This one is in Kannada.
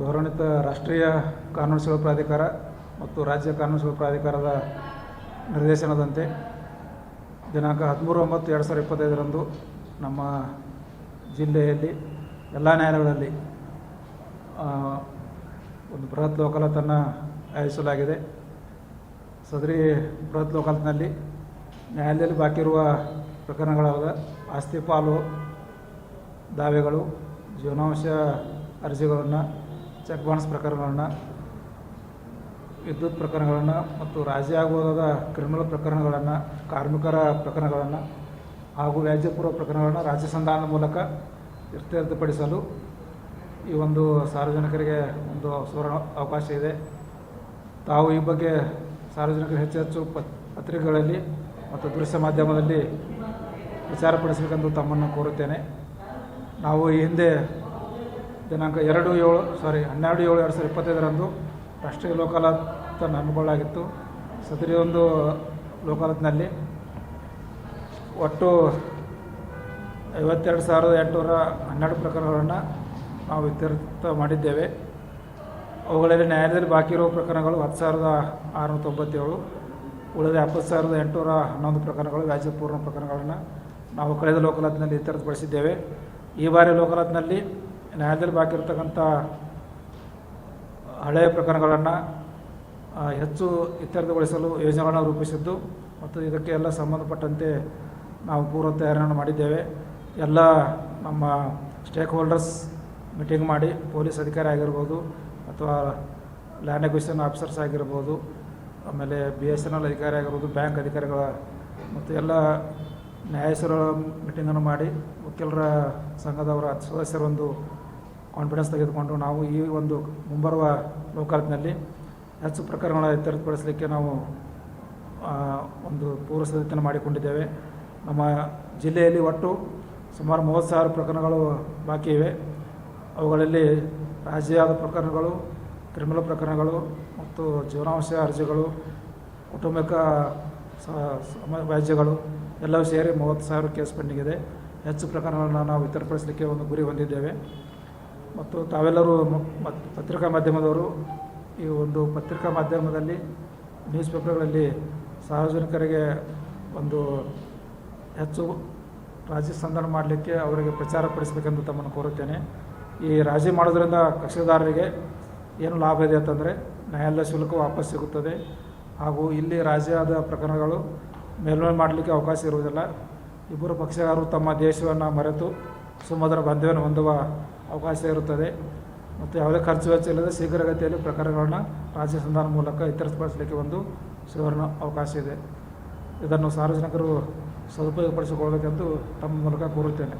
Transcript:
ಗೌರವಾನ್ವಿತ ರಾಷ್ಟ್ರೀಯ ಕಾನೂನು ಸೇವಾ ಪ್ರಾಧಿಕಾರ ಮತ್ತು ರಾಜ್ಯ ಕಾನೂನು ಸೇವಾ ಪ್ರಾಧಿಕಾರದ ನಿರ್ದೇಶನದಂತೆ ದಿನಾಂಕ ಹದಿಮೂರು ಒಂಬತ್ತು ಎರಡು ಸಾವಿರದ ಇಪ್ಪತ್ತೈದರಂದು ನಮ್ಮ ಜಿಲ್ಲೆಯಲ್ಲಿ ಎಲ್ಲ ನ್ಯಾಯಾಲಯಗಳಲ್ಲಿ ಒಂದು ಬೃಹತ್ ಲೋಕಾಲತನ್ನು ಆಯೋಜಿಸಲಾಗಿದೆ. ಸದರಿ ಬೃಹತ್ ಲೋಕಾಲತ್ನಲ್ಲಿ ನ್ಯಾಯಾಲಯದಲ್ಲಿ ಬಾಕಿ ಇರುವ ಪ್ರಕರಣಗಳಾದ ಆಸ್ತಿ ಪಾಲು, ದಾವೆಗಳು, ಜೀವನಾಂಶ ಅರ್ಜಿಗಳನ್ನು ಚೆಕ್ ಬೌನ್ಸ್ ಪ್ರಕರಣಗಳನ್ನು, ವಿದ್ಯುತ್ ಪ್ರಕರಣಗಳನ್ನು ಮತ್ತು ರಾಜಿ ಆಗಬಹುದಾದ ಕ್ರಿಮಿನಲ್ ಪ್ರಕರಣಗಳನ್ನು, ಕಾರ್ಮಿಕರ ಪ್ರಕರಣಗಳನ್ನು ಹಾಗೂ ವ್ಯಾಜ್ಯಪೂರ್ವ ಪ್ರಕರಣಗಳನ್ನು ರಾಜ್ಯ ಸಂಧಾನದ ಮೂಲಕ ಇತ್ಯರ್ಥಪಡಿಸಲು ಈ ಒಂದು ಸಾರ್ವಜನಿಕರಿಗೆ ಒಂದು ಸುವರ್ಣ ಅವಕಾಶ ಇದೆ. ತಾವು ಈ ಬಗ್ಗೆ ಸಾರ್ವಜನಿಕರು ಹೆಚ್ಚು ಹೆಚ್ಚು ಪತ್, ಪತ್ರಿಕೆಗಳಲ್ಲಿ ಮತ್ತು ದೃಶ್ಯ ಮಾಧ್ಯಮದಲ್ಲಿ ವಿಚಾರಪಡಿಸಬೇಕೆಂದು ತಮ್ಮನ್ನು ಕೋರುತ್ತೇನೆ. ನಾವು ಈ ಹಿಂದೆ ದಿನಾಂಕ ಎರಡು ಏಳು ಸಾರಿ ಹನ್ನೆರಡು ಏಳು ಎರಡು ಸಾವಿರದ ಇಪ್ಪತ್ತೈದರಂದು ರಾಷ್ಟ್ರೀಯ ಲೋಕಾಲತ್ ಹಮ್ಮಿಕೊಳ್ಳಲಾಗಿತ್ತು ಸದರಿ ಒಂದು ಲೋಕಾಲತ್ನಲ್ಲಿ ಒಟ್ಟು ಐವತ್ತೆರಡು ಸಾವಿರದ ಎಂಟುನೂರ ಹನ್ನೆರಡು ಪ್ರಕರಣಗಳನ್ನು ನಾವು ಇತ್ಯರ್ಥ ಮಾಡಿದ್ದೇವೆ. ಅವುಗಳಲ್ಲಿ ನ್ಯಾಯಾಲಯದಲ್ಲಿ ಬಾಕಿ ಇರುವ ಪ್ರಕರಣಗಳು ಹತ್ತು ಸಾವಿರದ ಆರುನೂರ ತೊಂಬತ್ತೇಳು, ಉಳಿದ ಎಪ್ಪತ್ತು ಸಾವಿರದ ಎಂಟುನೂರ ಹನ್ನೊಂದು ಪ್ರಕರಣಗಳು ವ್ಯಾಜ್ಯಪೂರ್ಣ ಪ್ರಕರಣಗಳನ್ನು ನಾವು ಕಳೆದ ಲೋಕಾಲತ್ನಲ್ಲಿ ಇತ್ಯರ್ಥಪಡಿಸಿದ್ದೇವೆ ಈ ಬಾರಿ ಲೋಕಾಲತ್ನಲ್ಲಿ ನ್ಯಾಯಾಲಯದಲ್ಲಿ ಬಾಕಿ ಇರತಕ್ಕಂಥ ಹಳೆಯ ಪ್ರಕರಣಗಳನ್ನು ಹೆಚ್ಚು ಇತ್ಯರ್ಥಗೊಳಿಸಲು ಯೋಜನೆಗಳನ್ನು ರೂಪಿಸಿದ್ದು ಮತ್ತು ಇದಕ್ಕೆ ಎಲ್ಲ ಸಂಬಂಧಪಟ್ಟಂತೆ ನಾವು ಪೂರ್ವ ತಯಾರಿಯನ್ನು ಮಾಡಿದ್ದೇವೆ. ಎಲ್ಲ ನಮ್ಮ ಸ್ಟೇಕ್ ಹೋಲ್ಡರ್ಸ್ ಮೀಟಿಂಗ್ ಮಾಡಿ ಪೊಲೀಸ್ ಅಧಿಕಾರಿ ಆಗಿರ್ಬೋದು ಅಥವಾ ಲ್ಯಾಂಡ್ ಅಕ್ವಿಷನ್ ಆಫೀಸರ್ಸ್ ಆಗಿರ್ಬೋದು, ಆಮೇಲೆ ಬಿ ಎಸ್ ಎನ್ ಎಲ್ ಅಧಿಕಾರಿ ಆಗಿರ್ಬೋದು, ಬ್ಯಾಂಕ್ ಅಧಿಕಾರಿಗಳ ಮತ್ತು ಎಲ್ಲ ನ್ಯಾಯಾಧೀಶರ ಮೀಟಿಂಗನ್ನು ಮಾಡಿ, ವಕೀಲರ ಸಂಘದವರ ಸದಸ್ಯರೊಂದು ಕಾನ್ಫಿಡೆನ್ಸ್ ತೆಗೆದುಕೊಂಡು ನಾವು ಈ ಒಂದು ಮುಂಬರುವ ಲೋಕಾಲತ್ನಲ್ಲಿ ಹೆಚ್ಚು ಪ್ರಕರಣಗಳ ಇತ್ಯರ್ಥಪಡಿಸಲಿಕ್ಕೆ ನಾವು ಒಂದು ಪೂರ್ವ ಸಿದ್ಧತೆಯನ್ನು ಮಾಡಿಕೊಂಡಿದ್ದೇವೆ. ನಮ್ಮ ಜಿಲ್ಲೆಯಲ್ಲಿ ಒಟ್ಟು ಸುಮಾರು ಮೂವತ್ತು ಸಾವಿರ ಪ್ರಕರಣಗಳು ಬಾಕಿ ಇವೆ. ಅವುಗಳಲ್ಲಿ ರಾಜ್ಯದ ಪ್ರಕರಣಗಳು, ಕ್ರಿಮಿನಲ್ ಪ್ರಕರಣಗಳು ಮತ್ತು ಜೀವನಾಂಶ ಅರ್ಜಿಗಳು, ಕುಟುಂಬಿಕ ವ್ಯಾಜ್ಯಗಳು ಎಲ್ಲವೂ ಸೇರಿ ಮೂವತ್ತು ಸಾವಿರ ಕೇಸ್ ಪೆಂಡಿಂಗ್ ಇದೆ. ಹೆಚ್ಚು ಪ್ರಕರಣಗಳನ್ನು ನಾವು ಇತರಪಡಿಸಲಿಕ್ಕೆ ಒಂದು ಗುರಿ ಹೊಂದಿದ್ದೇವೆ. ಮತ್ತು ತಾವೆಲ್ಲರೂ ಪತ್ರಿಕಾ ಮಾಧ್ಯಮದವರು ಈ ಒಂದು ಪತ್ರಿಕಾ ಮಾಧ್ಯಮದಲ್ಲಿ ನ್ಯೂಸ್ ಪೇಪರ್ಗಳಲ್ಲಿ ಸಾರ್ವಜನಿಕರಿಗೆ ಒಂದು ಹೆಚ್ಚು ರಾಜಿ ಸಂಧಾನ ಮಾಡಲಿಕ್ಕೆ ಅವರಿಗೆ ಪ್ರಚಾರ ಪಡಿಸಬೇಕೆಂದು ತಮ್ಮನ್ನು ಕೋರುತ್ತೇನೆ. ಈ ರಾಜಿ ಮಾಡೋದ್ರಿಂದ ಕಕ್ಷಿದಾರರಿಗೆ ಏನು ಲಾಭ ಇದೆ ಅಂತಂದರೆ ನ್ಯಾಯಾಲಯ ಶುಲ್ಕ ವಾಪಸ್ ಸಿಗುತ್ತದೆ ಹಾಗೂ ಇಲ್ಲಿ ರಾಜಿಯಾದ ಪ್ರಕರಣಗಳು ಮೇಲ್ಮನೆ ಮಾಡಲಿಕ್ಕೆ ಅವಕಾಶ ಇರುವುದಿಲ್ಲ. ಇಬ್ಬರು ಪಕ್ಷಗಾರರು ತಮ್ಮ ದೇಶವನ್ನು ಮರೆತು ಸುಮಧುರ ಬಂಧುವನ್ನು ಹೊಂದುವ ಅವಕಾಶ ಇರುತ್ತದೆ. ಮತ್ತು ಯಾವುದೇ ಖರ್ಚು ವೆಚ್ಚ ಇಲ್ಲದೆ ಶೀಘ್ರಗತಿಯಲ್ಲಿ ಪ್ರಕರಣಗಳನ್ನ ರಾಜ್ಯ ಸಂಧಾನ ಮೂಲಕ ಇತರಿಸಪಡಿಸಲಿಕ್ಕೆ ಒಂದು ಸುವರ್ಣ ಅವಕಾಶ ಇದೆ. ಇದನ್ನು ಸಾರ್ವಜನಿಕರು ಸದುಪಯೋಗಪಡಿಸಿಕೊಳ್ಳಬೇಕೆಂದು ತಮ್ಮ ಮೂಲಕ ಕೋರುತ್ತೇನೆ.